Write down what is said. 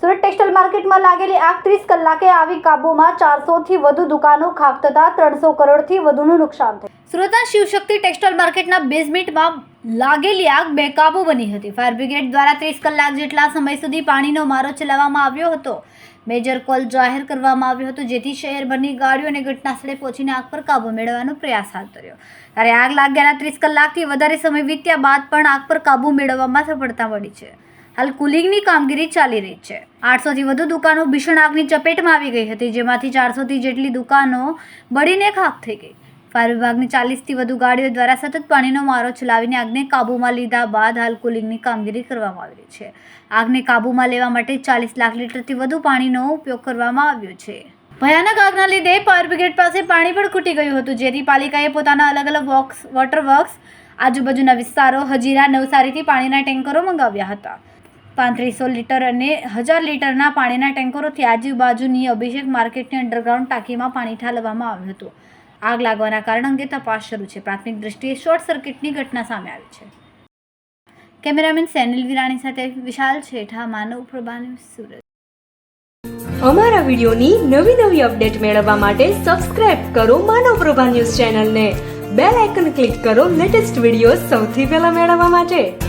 Surat textile માર્કેટમાં લાગેલી આગ ત્રીસ કલાકે આવી કાબૂમાં ચારસોથી વધુ દુકાનો ખાક થતા ત્રણસો કરોડથી વધુનું નુકસાન થયું. સુરતના શિવશક્તિ ટેક્સટાઇલ માર્કેટના બેઝમેન્ટમાં લાગેલી આગ બેકાબૂ બની હતી. ફાયર બ્રિગેડ દ્વારા ત્રીસ કલાક જેટલા સમય સુધી પાણીનો મારો ચલાવવામાં આવ્યો હતો. મેજર કોલ જાહેર કરવામાં આવ્યો હતો, જેથી શહેરભરની ગાડીઓ અને ઘટનાસ્થળે પહોંચીને આગ પર કાબૂ મેળવવાનો પ્રયાસ હાથ ધર્યો. ત્યારે આગ લાગ્યાના ત્રીસ કલાકથી વધારે સમય વીત્યા બાદ પણ આગ પર કાબૂ મેળવવામાં સફળતા મળી છે. હાલ કુલિંગની કામગીરી ચાલી રહી છે. આઠસોથી વધુ દુકાનો ભીષણ આગની ચપેટમાં આવી ગઈ હતી, જેમાંથી ચારસોથી જેટલી દુકાનો બળીને ખાખ થઈ ગઈ. ફાયર વિભાગની ચાલીસથી વધુ ગાડીઓ દ્વારા સતત પાણીનો મારો ચલાવીને આગને કાબૂમાં લીધા બાદ હાલ કુલિંગની કામગીરી કરવામાં આવી રહી છે. આગને કાબૂમાં લેવા માટે ચાલીસ લાખ લીટરથી વધુ પાણીનો ઉપયોગ કરવામાં આવ્યો છે. ભયાનક આગના લીધે ફાયર બ્રિગેડ પાસે પાણી પણ ખૂટી ગયું હતું. જેથી પાલિકાએ પોતાના અલગ અલગ વોક્સ, વોટર વર્ક્સ આજુબાજુના વિસ્તારો, હજીરા, નવસારીથી પાણીના ટેન્કરો મંગાવ્યા હતા. પાંત્રીસો લીટર અને હજાર લીટરના પાણીના ટેન્કરોથી આજુબાજુની અભિષેક માર્કેટની અંડરગ્રાઉન્ડ ટાંકીમાં પાણી ઠાલવવામાં આવ્યું હતું. આગ લાગવાના કારણ અંગે તપાસ શરૂ છે. પ્રાથમિક દ્રષ્ટિએ શોર્ટ સર્કિટની ઘટના સામે આવી છે. કેમેરામેન સેનિલ વિરાણી સાથે વિશાલ છેઠા, માનવ પ્રભાની સુરત. અમારા વિડિયોની નવી નવી અપડેટ મેળવવા માટે સબસ્ક્રાઇબ કરો માનવ પ્રભા ન્યૂઝ ચેનલને. બેલ આઇકન ક્લિક કરો લેટેસ્ટ વીડિયો સૌથી પહેલા મેળવવા માટે.